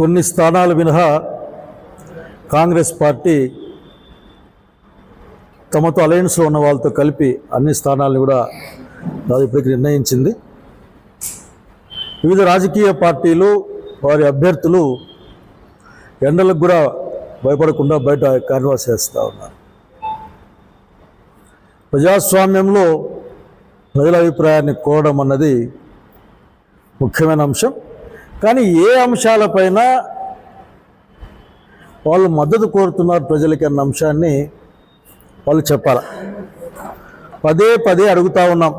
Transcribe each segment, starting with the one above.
కొన్ని స్థానాలు మినహా కాంగ్రెస్ పార్టీ తమతో అలయన్స్లో ఉన్న వాళ్ళతో కలిపి అన్ని స్థానాలను కూడా దాదాపు ఇప్పటికి నిర్ణయించింది. వివిధ రాజకీయ పార్టీలు వారి అభ్యర్థులు ఎండలకు కూడా భయపడకుండా బయట క్యాన్వాస్ చేస్తూ ఉన్నారు. ప్రజాస్వామ్యంలో ప్రజల అభిప్రాయాన్ని కోరడం అన్నది ముఖ్యమైన అంశం. కానీ ఏ అంశాలపైన వాళ్ళు మద్దతు కోరుతున్నారు ప్రజలకి అన్న అంశాన్ని వాళ్ళు చెప్పాలి. పదే పదే అడుగుతా ఉన్నాం.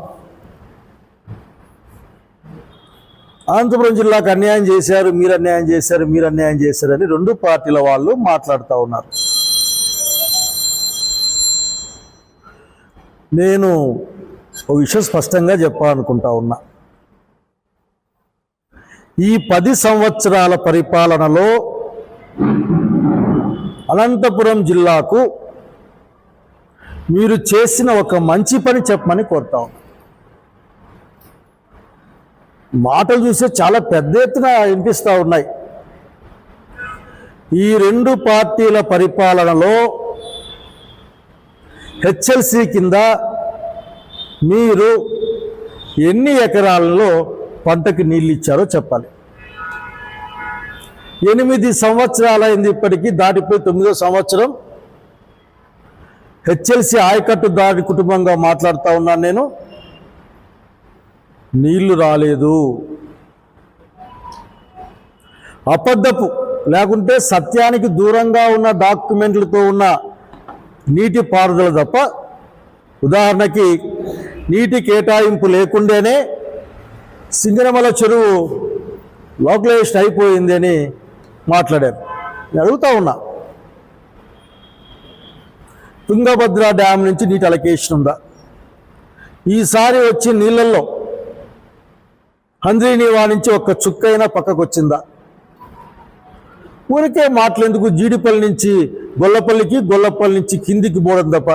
అనంతపురం జిల్లాకు అన్యాయం చేశారు మీరు అన్యాయం చేశారు మీరు అన్యాయం చేశారని రెండు పార్టీల వాళ్ళు మాట్లాడుతూ ఉన్నారు. నేను ఒక విషయం స్పష్టంగా చెప్పాలనుకుంటా ఉన్నా. ఈ పది సంవత్సరాల పరిపాలనలో అనంతపురం జిల్లాకు మీరు చేసిన ఒక మంచి పని చెప్పమని కోరుతా మాటలు చూస్తే చాలా పెద్ద ఎత్తున వినిపిస్తూ ఉన్నాయి. ఈ రెండు పార్టీల పరిపాలనలో హెచ్ఎల్సి కింద మీరు ఎన్ని ఎకరాలలో పంటకు నీళ్ళు ఇచ్చారో చెప్పాలి. ఎనిమిది సంవత్సరాలైంది ఇప్పటికీ దాటిపోయి తొమ్మిదో సంవత్సరం. హెచ్ఎల్సి ఆయకట్టు దాడి కుటుంబంగా మాట్లాడుతూ ఉన్నాను నేను. నీళ్ళు రాలేదు. అబద్ధపు లేకుంటే సత్యానికి దూరంగా ఉన్న డాక్యుమెంట్లతో ఉన్న నీటి పారుదల తప్ప ఉదాహరణకి నీటి కేటాయింపు లేకుండానే సింగనమల చెరువు లోకలైజ్డ్ అయిపోయింది అని మాట్లాడారు. నేను అడుగుతా ఉన్నా. తుంగభద్ర డ్యామ్ నుంచి నీటి అలకేషన్ ఉందా? ఈసారి వచ్చి నీళ్ళల్లో హంద్రీనివా నుంచి ఒక్క చుక్కైనా పక్కకు వచ్చిందా ఊరికే మాటలెందుకు జీడిపల్లి నుంచి గొల్లపల్లికి గొల్లపల్లి నుంచి కిందికి పోవడం తప్ప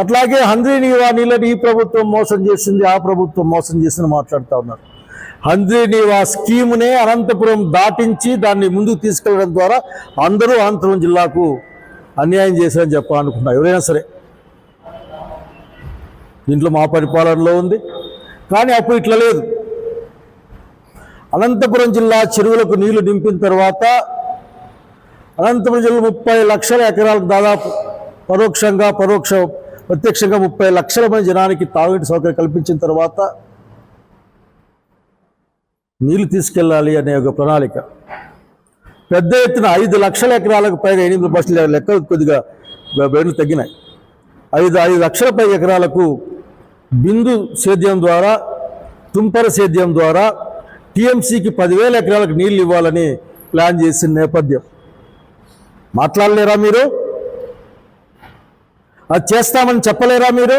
అట్లాగే హంద్రీని నీళ్ళని ఈ ప్రభుత్వం మోసం చేసింది ఆ ప్రభుత్వం మోసం చేసింది మాట్లాడుతూ ఉన్నారు. హంద్రీనీవా స్కీమునే అనంతపురం దాటించి దాన్ని ముందుకు తీసుకెళ్ళడం ద్వారా అందరూ అనంతపురం జిల్లాకు అన్యాయం చేశారని చెప్పాలనుకుంటున్నారు ఎవరైనా సరే దీంట్లో మా పరిపాలనలో ఉంది. కానీ అప్పుడు ఇట్లా లేదు. అనంతపురం జిల్లా చెరువులకు నీళ్ళు నింపిన తర్వాత అనంతపురం జిల్లా ముప్పై లక్షల ఎకరాలకు దాదాపు పరోక్షంగా పరోక్ష ప్రత్యక్షంగా ముప్పై లక్షల మంది జనానికి తాగునీటి సౌకర్యం కల్పించిన తర్వాత నీళ్ళు తీసుకెళ్ళాలి అనే ఒక ప్రణాళిక. పెద్ద ఎత్తున ఐదు లక్షల ఎకరాలకు పైగా ఎనిమిది బస్సులు లెక్కలు కొద్దిగా బయలు తగ్గినాయి. ఐదు ఐదు లక్షల పై ఎకరాలకు బిందు సేద్యం ద్వారా తుంపర సేద్యం ద్వారా టీఎంసీకి పదివేల ఎకరాలకు నీళ్ళు ఇవ్వాలని ప్లాన్ చేసిన నేపథ్యం. మాట్లాడలేరా మీరు? అది చేస్తామని చెప్పలేరా మీరు?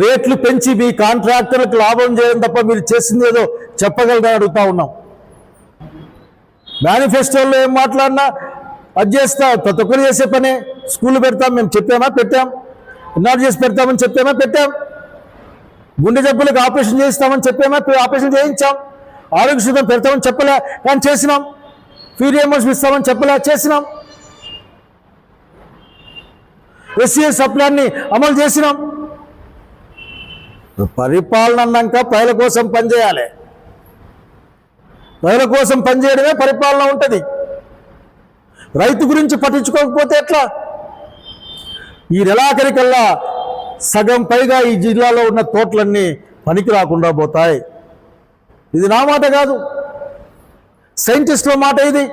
రేట్లు పెంచి మీ కాంట్రాక్టర్లకు లాభం చేయడం తప్ప మీరు చేసింది ఏదో చెప్పగలరా అడుగుతా ఉన్నాం. మేనిఫెస్టోలో ఏం మాట్లాడినా అది చేస్తా ప్రతి ఒక్కరు చేసే పనే. స్కూల్ పెడతాం మేము చెప్పామా? పెట్టాం. ఎన్నాడు చేసి పెడతామని చెప్పామా? పెట్టాం. గుండె జబ్బులకు ఆపరేషన్ చేస్తామని చెప్పామా? ఆపరేషన్ చేయించాం. ఆరోగ్య శుద్ధం పెడతామని చెప్పలే కానీ చేసినాం. ఫీ రియంబర్స్ ఇస్తామని చెప్పలే చేసినాం. ఎస్సీఎస్ సప్లాన్ని అమలు చేసినాం. పరిపాలన అన్నాక ప్రజల కోసం పనిచేయాలి ప్రజల కోసం పనిచేయడమే పరిపాలన ఉంటుంది. రైతు గురించి పట్టించుకోకపోతే ఎట్లా? ఈ నెలాఖరికల్లా సగం పైగా ఈ జిల్లాలో ఉన్న తోటలన్నీ పనికి రాకుండా పోతాయి. ఇది నా మాట కాదు. సైంటిస్టుల మాట ఇది.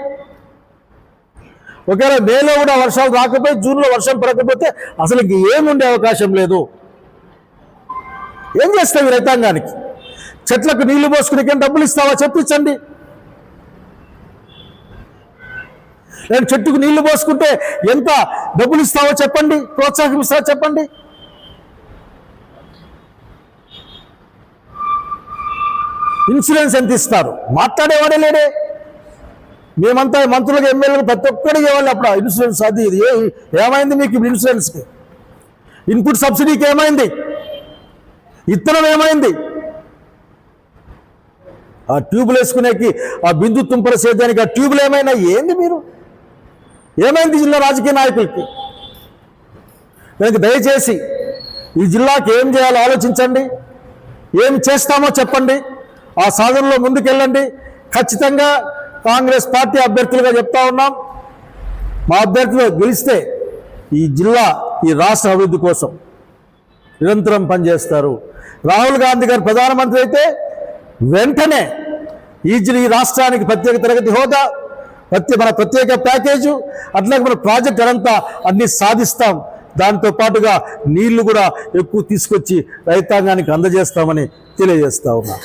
ఒకవేళ మేలో కూడా వర్షాలు రాకపోతే జూన్లో వర్షం పడకపోతే అసలు ఇంక ఏముండే అవకాశం లేదు. ఏం చేస్తావు రైతాంగానికి? చెట్లకు నీళ్ళు పోసుకునే డబ్బులు ఇస్తావా? చెప్పించండి. నేను చెట్టుకు నీళ్ళు పోసుకుంటే ఎంత డబ్బులు ఇస్తావో చెప్పండి. ప్రోత్సాహం ఇస్తావో చెప్పండి. ఇన్సూరెన్స్ ఎంత ఇస్తారు? మాట్లాడేవాడే లేడే. మేమంతా మంత్రులకు ఎమ్మెల్యేలకు ప్రతి ఒక్కడికి ఇవ్వాలి అప్పుడు. ఇన్సూరెన్స్ అది ఇది. ఏ- ఏమైంది మీకు ఇప్పుడు ఇన్సూరెన్స్కి? ఇన్పుట్ సబ్సిడీకి ఏమైంది? ఇత్తనం ఏమైంది? ఆ ట్యూబులు వేసుకునేకి ఆ బిందు తుంపర సేద్యానికి ఆ ట్యూబులు ఏమైనా ఏంది మీరు? ఏమైంది జిల్లా రాజకీయ నాయకులకి? కనుక దయచేసి ఈ జిల్లాకి ఏం చేయాలో ఆలోచించండి. ఏం చేస్తామో చెప్పండి. ఆ సాధనలో ముందుకెళ్ళండి. ఖచ్చితంగా కాంగ్రెస్ పార్టీ అభ్యర్థులుగా చెప్తా ఉన్నాం. మా అభ్యర్థులు గెలిస్తే ఈ జిల్లా ఈ రాష్ట్ర అభివృద్ధి కోసం నిరంతరం పనిచేస్తారు. రాహుల్ గాంధీ గారు ప్రధానమంత్రి అయితే వెంటనే ఈ జి- ఈ రాష్ట్రానికి ప్రత్యేక తరగతి హోదా ప్రత్యేక మన ప్రత్యేక ప్యాకేజు అట్లాగే మన ప్రాజెక్ట్ అంతా అన్ని సాధిస్తాం. దాంతో పాటుగా నీళ్ళు కూడా ఎక్కువ తీసుకొచ్చి రైతాంగానికి అందజేస్తామని తెలియజేస్తా ఉన్నా.